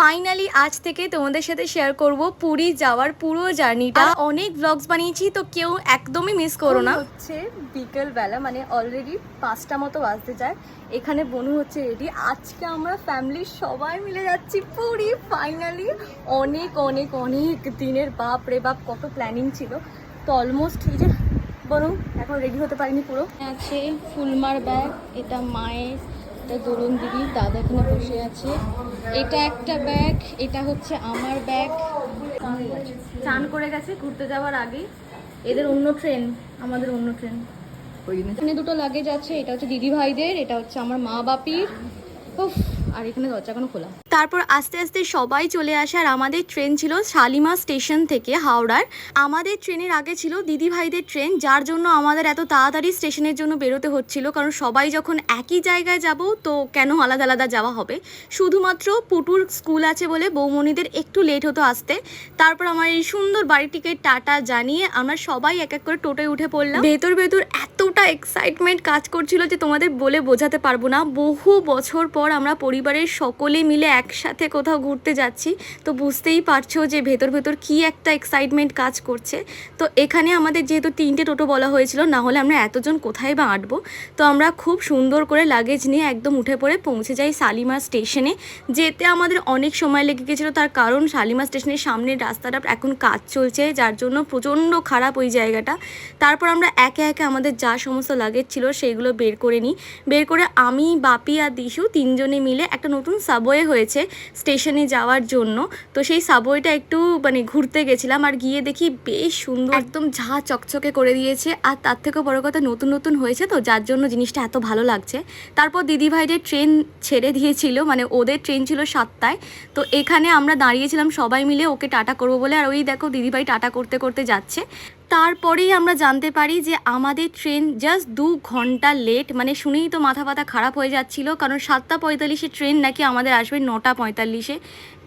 Finally আজ থেকে তোমাদের সাথে শেয়ার করব পুরী যাওয়ার পুরো জার্নিটা। অনেক ব্লগস বানিয়েছি তো কেউ একদমই মিস করো না। হচ্ছে বিকেল বেলা মানে অলরেডি পাঁচটা মতো বাজতে যায়। এখানে বনু হচ্ছে রেডি আজকে আমরা ফ্যামিলির সবাই মিলে যাচ্ছি পুরী ফাইনালি অনেক অনেক অনেক দিনের বাপ রে বাপ কত প্ল্যানিং ছিল। তো অলমোস্ট এই যে বনু এখন রেডি হতে পারিনি পুরো। আছে ফুলমার ব্যাগ এটা মায়ের এটা দরুন দিদি দাদা এখানে বসে আছে। এটা একটা ব্যাগ এটা হচ্ছে আমার ব্যাগ। চান করে গেছে ঘুরতে যাওয়ার আগে এদের অন্য ট্রেন আমাদের অন্য ট্রেন। এখানে দুটো লাগেজ আছে এটা হচ্ছে দিদি ভাইদের এটা হচ্ছে আমার মা বাপির। উফ, আর এখানে দরজা কোনো খোলা। তারপর আস্তে আস্তে সবাই চলে আসে, আর আমাদের ট্রেন ছিল শালিমা স্টেশন থেকে হাওড়ার। আমাদের ট্রেনের আগে ছিল দিদি ভাইদের ট্রেন, যার জন্য আমাদের এত তাড়াতাড়ি স্টেশনের জন্য বেরোতে হচ্ছিল, কারণ সবাই যখন একই জায়গায় যাব তো কেন আলাদা আলাদা যাওয়া হবে? শুধুমাত্র পুটুর স্কুল আছে বলে বৌমণিদের একটু লেট হতো আসতে। তারপর আমার এই সুন্দর বাড়িটিকে টাটা জানিয়ে আমরা সবাই এক এক করে টোটোয় উঠে পড়লাম। ভেতর ভেতর এতটা এক্সাইটমেন্ট কাজ করছিল যে তোমাদের বলে বোঝাতে পারব না। বহু বছর পর আমরা পরিবারের সকলে মিলে একসাথে কোথাও ঘুরতে যাচ্ছি, তো বুঝতেই পারছ যে ভেতর ভেতর কি একটা এক্সাইটমেন্ট কাজ করছে। তো এখানে আমাদের যেহেতু তিনটে টোটো বলা হয়েছিল, না হলে আমরা এতজন কোথায় বা আঁটবো? তো আমরা খুব সুন্দর করে লাগেজ নিয়ে একদম উঠে পড়ে পৌঁছে যাই শালিমা স্টেশনে যেতে আমাদের অনেক সময় লেগে গেছিল, তার কারণ শালিমা স্টেশনের সামনের রাস্তাটা এখন কাজ চলছে, যার জন্য প্রচণ্ড খারাপ ওই জায়গাটা। তারপর আমরা একে একে আমাদের যা সমস্ত লাগেজ ছিল, সেইগুলো বের করে নিই। বের করে আমি, বাপি আর দিশু তিনজনে মিলে একটা নতুন সাবওয়ে হয়েছে স্টেশনে যাওয়ার জন্য। তো সেই সাবওয়েটা একটু মানে ঘুরতে গেছিলাম আর গিয়ে দেখি বেশ সুন্দর একদম ঝা চকচকে করে দিয়েছে। আর তার থেকেও বড় কথা নতুন নতুন হয়েছে তো যার জন্য জিনিসটা এত ভালো লাগছে। তারপর দিদিভাইদের ট্রেন ছেড়ে দিয়েছিল মানে ওদের ট্রেন ছিল সাতটায়। তো এখানে আমরা দাঁড়িয়েছিলাম সবাই মিলে ওকে টাটা করব বলে। আর ওই দেখো দিদিভাই টাটা করতে করতে যাচ্ছে। তারপরেই আমরা জানতে পারি যে আমাদের ট্রেন জাস্ট দু ঘণ্টা লেট মানে শুনেই তো মাথা পাতা খারাপ হয়ে যাচ্ছিল, কারণ সাতটা পঁয়তাল্লিশে ট্রেন নাকি আমাদের আসবে নটা পঁয়তাল্লিশে।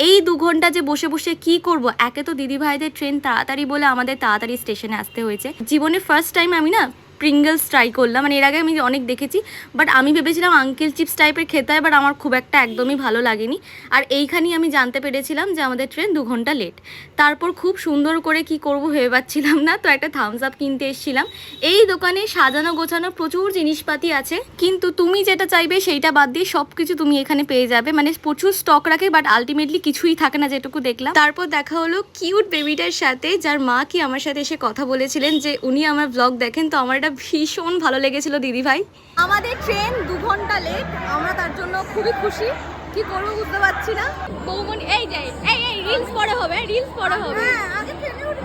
এই দু ঘণ্টা যে বসে বসে কি করব? একে তো দিদিভাইদের ট্রেন তাড়াতাড়ি বলে আমাদের তাড়াতাড়ি স্টেশনে আসতে হয়েছে। জীবনে ফার্স্ট টাইম আমি না প্রিঙ্গলস ট্রাই করলাম। মানে এর আগে আমি অনেক দেখেছি বাট আমি ভেবেছিলাম আঙ্কেল চিপস টাইপের খেতে হয় বাট আমার খুব একটা একদমই ভালো লাগেনি। আর এইখানেই আমি জানতে পেরেছিলাম যে আমাদের ট্রেন দু ঘণ্টা লেট তারপর খুব সুন্দর করে কি করব ভেবে পাচ্ছিলাম না, তো একটা থামস আপ কিনতে এসেছিলাম। এই দোকানে সাজানো গোছানো প্রচুর জিনিসপাতি আছে, কিন্তু তুমি যেটা চাইবে সেইটা বাদ দিয়ে সব কিছু তুমি এখানে পেয়ে যাবে। মানে প্রচুর স্টক রাখে বাট আলটিমেটলি কিছুই থাকে না যেটুকু দেখলাম। তারপর দেখা হলো কিউট বেবিটার সাথে, যার মা কি আমার সাথে এসে কথা বলেছিলেন যে উনি আমার ব্লগ দেখেন, তো আমার ভীষণ ভালো লেগেছিল দিদি ভাই আমাদের ট্রেন দু ঘণ্টা লেট আমরা তার জন্য খুবই খুশি। কি করব বুঝতে পারছি না। বৌমনি এই যাই এই এই রিলস পরে হবে রিলস পরে হবে।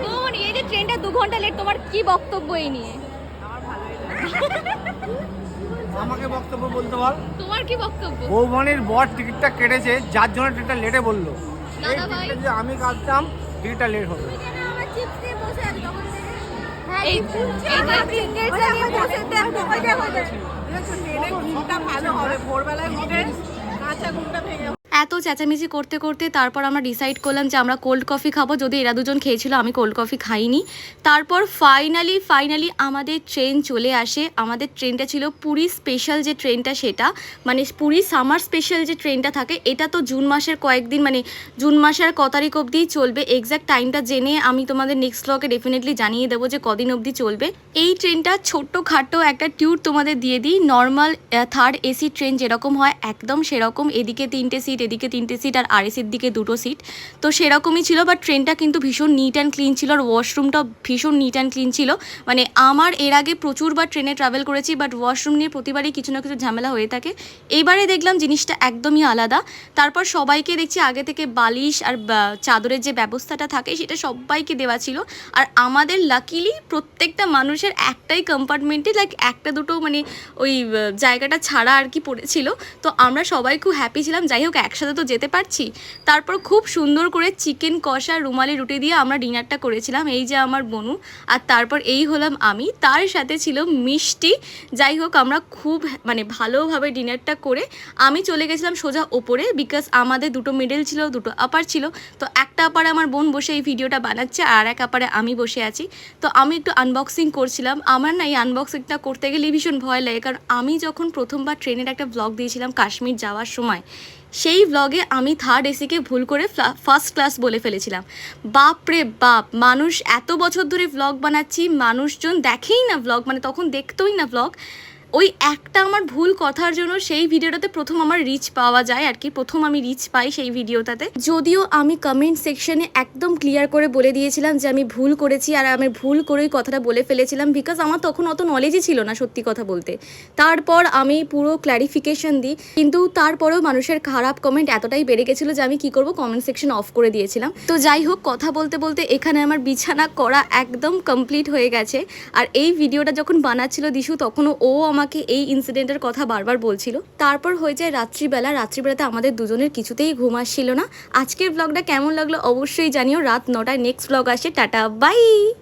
বৌমনি এই যে ট্রেনটা দু ঘণ্টা লেট তোমার কি বক্তব্য এই নিয়ে? আমাকে বক্তব্য বলতে বল। তোমার কি বক্তব্য? বৌমনির বর টিকিটটা কেটেছে যার জন্য টিকিটটা লেটে বলল। দাদা ভাই। টিকিটটা যদি আমি কাটতাম টিকিটটা লেট হতো এই এই এত চেঁচামেচি করতে করতে তারপর আমরা ডিসাইড করলাম যে আমরা কোল্ড কফি খাব। যদি এরা দুজন খেয়েছিল, আমি কোল্ড কফি খাইনি। তারপর ফাইনালি ফাইনালি আমাদের ট্রেন চলে আসে। আমাদের ট্রেনটা ছিল পুরী স্পেশাল যে ট্রেনটা সেটা মানে পুরী সামার স্পেশাল যে ট্রেনটা থাকে, এটা তো জুন মাসের কয়েকদিন মানে জুন মাসের ক তারিখ অবধিই চলবে। এক্স্যাক্ট টাইমটা জেনে আমি তোমাদের নেক্সট ব্লগে ডেফিনেটলি জানিয়ে দেবো যে কদিন অবধি চলবে। এই ট্রেনটা ছোট্ট খাটো একটা টিউর তোমাদের দিয়ে দিই। নর্মাল থার্ড এসি ট্রেন যেরকম হয়, একদম সেরকম। এদিকে তিনটে সিট এদিকে তিনটে সিট আর আরএসির দিকে দুটো সিট তো সেরকমই ছিল বাট ট্রেনটা কিন্তু ভীষণ নিট অ্যান্ড ক্লিন ছিল আর ওয়াশরুমটা ভীষণ নিট অ্যান্ড ক্লিন ছিল। মানে আমার এর আগে প্রচুরবার ট্রেনে ট্রাভেল করেছি বাট ওয়াশরুম নিয়ে প্রতিবারই কিছু না কিছু ঝামেলা হয়ে থাকে। এইবারে দেখলাম জিনিসটা একদমই আলাদা। তারপর সবাইকে দেখছি আগে থেকে বালিশ আর চাদরের যে ব্যবস্থাটা থাকে, সেটা সবাইকে দেওয়া ছিল। আর আমাদের লাকিলি প্রত্যেকটা মানুষের একটাই কম্পার্টমেন্টে লাইক একটা দুটো মানে ওই জায়গাটা ছাড়া আর কি পড়েছিল। তো আমরা সবাই খুব হ্যাপি ছিলাম। যাই হোক একসাথে তো যেতে পারছি। তারপর খুব সুন্দর করে চিকেন কষা রুমালি রুটি দিয়ে আমরা ডিনারটা করেছিলাম, এই যে আমার বনু। আর তারপর এই হলাম আমি। তার সাথে ছিল মিষ্টি। যাই হোক, আমরা খুব মানে ভালোভাবে ডিনারটা করে আমি চলে গেছিলাম সোজা ওপরে বিকজ আমাদের দুটো মিডল ছিল, দুটো আপার ছিল। তো একটা আপারে আমার বোন বসে এই ভিডিওটা বানাচ্ছে আর এক আপারে আমি বসে আছি। তো আমি একটু আনবক্সিং করছিলাম। আমার না এই আনবক্সিংটা করতে গেলে ভীষণ ভয় লাগে। কারণ আমি যখন প্রথমবার ট্রেনের একটা ব্লগ দিয়েছিলাম কাশ্মীর যাওয়ার সময় সেই ব্লগে আমি থার্ড এসিকে ভুল করে ফার্স্ট ক্লাস বলে ফেলেছিলাম। বাপ রে বাপ, মানুষ এত বছর ধরে ব্লগ বানাচ্ছি, মানুষজন দেখেই না ব্লগ মানে তখন দেখতোই না ভ্লগ ওই একটা আমার ভুল কথার জন্য সেই ভিডিওটাতে প্রথম আমার রিচ পাওয়া যায় আর কি, প্রথম আমি রিচ পাই সেই ভিডিওটাতে। যদিও আমি কমেন্ট সেকশনে একদম ক্লিয়ার করে বলে দিয়েছিলাম যে আমি ভুল করেছি আর আমি ভুল করেই কথাটা বলে ফেলেছিলাম বিকজ আমার তখন অত নলেজই ছিল না সত্যি কথা বলতে। তারপর আমি পুরো ক্ল্যারিফিকেশন দিই, কিন্তু তারপরেও মানুষের খারাপ কমেন্ট এতটাই বেড়ে গেছিল যে আমি কি করব কমেন্ট সেকশন অফ করে দিয়েছিলাম। তো যাই হোক, কথা বলতে বলতে এখানে আমার বিছানা করা একদম কমপ্লিট হয়ে গেছে। আর এই ভিডিওটা যখন বানাচ্ছিল দিশু, তখনও ও আমাকে এই ইনসিডেন্টের কথা বারবার বলছিল। তারপর হয়ে যায় রাত্রিবেলা, রাত্রিবেলাতে আমাদের দুজনের কিছুতেই ঘুম আসছিল না। আজকের ব্লগটা কেমন লাগল অবশ্যই জানিও। রাত নটায় নেক্সট ব্লগ আসে। Tata bye